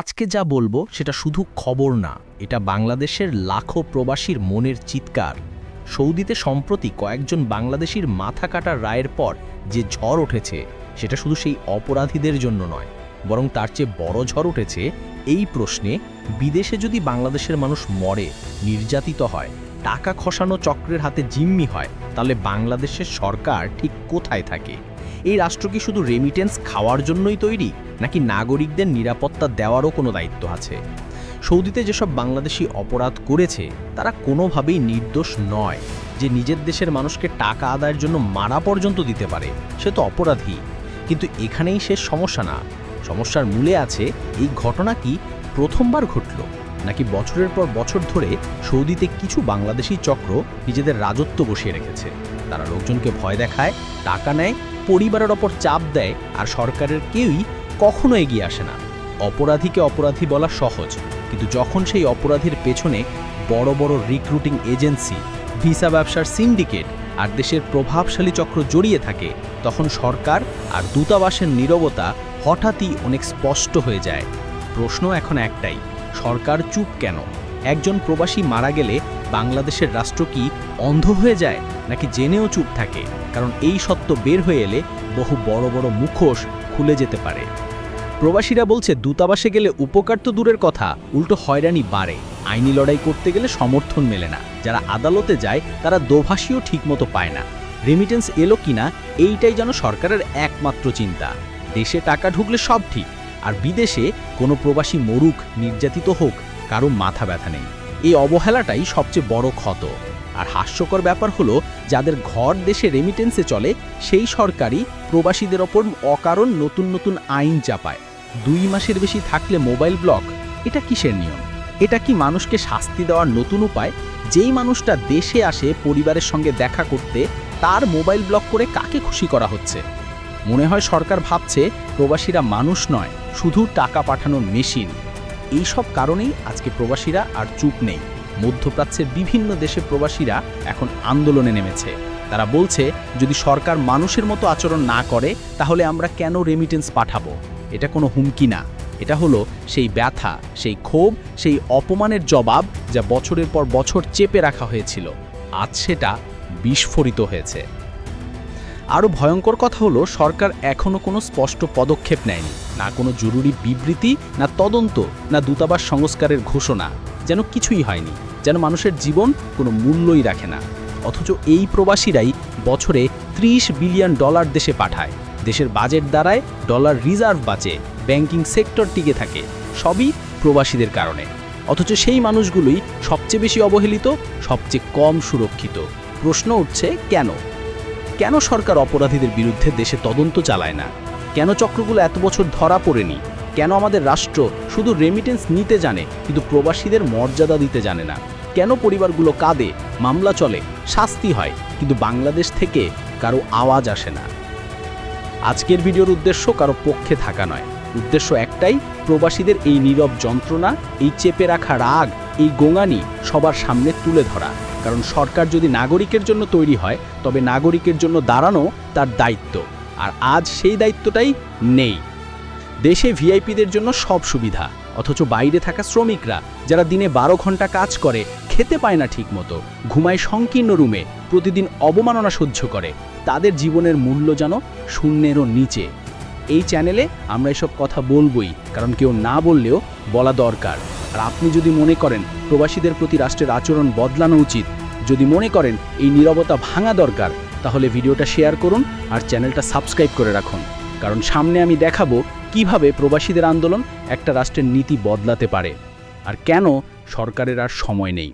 আজকে যা বলব সেটা শুধু খবর না, এটা বাংলাদেশের লাখো প্রবাসীর মনের চিৎকার। সৌদিতে সম্প্রতি কয়েকজন বাংলাদেশির মাথা কাটা রায়ের পর যে ঝড় উঠেছে, সেটা শুধু সেই অপরাধীদের জন্য নয়, বরং তার চেয়ে বড় ঝড় উঠেছে এই প্রশ্নে বিদেশে যদি বাংলাদেশের মানুষ মরে, নির্যাতিত হয়, টাকা খসানো চক্রের হাতে জিম্মি হয়, তাহলে বাংলাদেশের সরকার ঠিক কোথায় থাকে? এই রাষ্ট্র কি শুধু রেমিটেন্স খাওয়ার জন্যই তৈরি, নাকি নাগরিকদের নিরাপত্তা দেওয়ারও কোনো দায়িত্ব আছে? সৌদিতে যেসব বাংলাদেশি অপরাধ করেছে, তারা কোনোভাবেই নির্দোষ নয়। যে নিজের দেশের মানুষকে টাকা আদায়ের জন্য মারা পর্যন্ত দিতে পারে, সে তো অপরাধী। কিন্তু এখানেই শেষ সমস্যা না। সমস্যার মূলে আছে, এই ঘটনা কি প্রথমবার ঘটল, নাকি বছরের পর বছর ধরে সৌদিতে কিছু বাংলাদেশি চক্র নিজেদের রাজত্ব বসিয়ে রেখেছে? তারা লোকজনকে ভয় দেখায়, টাকা নেয় পরিবারের ওপর চাপ দেয় আর সরকারের কেউই কখনো এগিয়ে আসে না। অপরাধীকে অপরাধী বলা সহজ, কিন্তু যখন সেই অপরাধীর পেছনে বড় বড় রিক্রুটিং এজেন্সি ভিসা ব্যবসার সিন্ডিকেট আর দেশের প্রভাবশালী চক্র জড়িয়ে থাকে, তখন সরকার আর দূতাবাসের নীরবতা হঠাৎই অনেক স্পষ্ট হয়ে যায়। প্রশ্ন এখন একটাই, সরকার চুপ কেন? একজন প্রবাসী মারা গেলে বাংলাদেশের রাষ্ট্র কি অন্ধ হয়ে যায়? নাকি জেনেও চুপ থাকে, কারণ এই সত্য বের হয়ে এলে বহু বড় বড় মুখোশ খুলে যেতে পারে। প্রবাসীরা বলছে, দূতাবাসে গেলে উপকার তো দূরের কথা, উল্টো হয়রানি বাড়ে। আইনি লড়াই করতে গেলে সমর্থন মেলে না। যারা আদালতে যায়, তারা দোভাষীও ঠিকমতো পায় না। রেমিটেন্স এলো কিনা, এইটাই যেন সরকারের একমাত্র চিন্তা। দেশে টাকা ঢুকলে সব ঠিক, আর বিদেশে কোনো প্রবাসী মরুক, নির্যাতিত হোক, কারও মাথা ব্যথা নেই। এই অবহেলাটাই সবচেয়ে বড় ক্ষত। আর হাস্যকর ব্যাপার হলো, যাদের ঘর দেশে রেমিটেন্সে চলে, সেই সরকারই প্রবাসীদের ওপর অকারণ নতুন নতুন আইন চাপায়। দুই মাসের বেশি থাকলে মোবাইল ব্লক, এটা কিসের নিয়ম? এটা কি মানুষকে শাস্তি দেওয়ার নতুন উপায়? যেই মানুষটা দেশে আসে পরিবারের সঙ্গে দেখা করতে, তার মোবাইল ব্লক করে কাকে খুশি করা হচ্ছে? মনে হয় সরকার ভাবছে, প্রবাসীরা মানুষ নয়, শুধু টাকা পাঠানোর মেশিন। এইসব কারণেই আজকে প্রবাসীরা আর চুপ নেই। মধ্যপ্রাচ্যের বিভিন্ন দেশে প্রবাসীরা এখন আন্দোলনে নেমেছে। তারা বলছে, যদি সরকার মানুষের মতো আচরণ না করে, তাহলে আমরা কেন রেমিটেন্স পাঠাবো? এটা কোনো হুমকি না। এটা হলো সেই ব্যথা, সেই ক্ষোভ, সেই অপমানের জবাব যা বছরের পর বছর চেপে রাখা হয়েছিল। আজ সেটা বিস্ফোরিত হয়েছে। আরও ভয়ঙ্কর কথা হলো, সরকার এখনও কোনো স্পষ্ট পদক্ষেপ নেয়নি। না কোনো জরুরি বিবৃতি, না তদন্ত, না দূতাবাস সংস্কারের ঘোষণা। যেন কিছুই হয়নি, যেন মানুষের জীবন কোনো মূল্যই রাখে না। অথচ এই প্রবাসীরাই বছরে ৩০ বিলিয়ন ডলার দেশে পাঠায়। দেশের বাজেট দ্বারায় ডলার রিজার্ভ বাঁচে, ব্যাংকিং সেক্টর টিকে থাকে, সবই প্রবাসীদের কারণে। অথচ সেই মানুষগুলোই সবচেয়ে বেশি অবহেলিত, সবচেয়ে কম সুরক্ষিত। প্রশ্ন উঠছে, কেন? কেন সরকার অপরাধীদের বিরুদ্ধে দেশে তদন্ত চালায় না? কেন চক্রগুলো এত বছর ধরা পড়েনি? কেন আমাদের রাষ্ট্র শুধু রেমিটেন্স নিতে জানে, কিন্তু প্রবাসীদের মর্যাদা দিতে জানে না? কেন পরিবারগুলো কাঁদে, মামলা চলে, শাস্তি হয়, কিন্তু বাংলাদেশ থেকে কারও আওয়াজ আসে না? আজকের ভিডিওর উদ্দেশ্য কারও পক্ষে থাকা নয়। উদ্দেশ্য একটাই, প্রবাসীদের এই নীরব যন্ত্রণা, এই চেপে রাখা রাগ, এই গোঙানি সবার সামনে তুলে ধরা। কারণ সরকার যদি নাগরিকের জন্য তৈরি হয়, তবে নাগরিকের জন্য দাঁড়ানো তার দায়িত্ব। আর আজ সেই দায়িত্বটাই নেই। দেশে ভিআইপিদের জন্য সব সুবিধা, অথচ বাইরে থাকা শ্রমিকরা যারা দিনে বারো ঘণ্টা কাজ করে, খেতে পায় না ঠিকমতো, ঘুমায় সংকীর্ণ রুমে, প্রতিদিন অবমাননা সহ্য করে, তাদের জীবনের মূল্য যেন শূন্যেরও নিচে। এই চ্যানেলে আমরা এসব কথা বলবই, কারণ কেউ না বললেও বলা দরকার। আর আপনি যদি মনে করেন প্রবাসীদের প্রতি রাষ্ট্রের আচরণ বদলানো উচিত, যদি মনে করেন এই নীরবতা ভাঙা দরকার, তাহলে ভিডিওটা শেয়ার করুন আর চ্যানেলটা সাবস্ক্রাইব করে রাখুন। কারণ সামনে আমি দেখাবো কীভাবে প্রবাসীদের আন্দোলন একটা রাষ্ট্রের নীতি বদলাতে পারে? আর কেন সরকারের আর সময় নেই?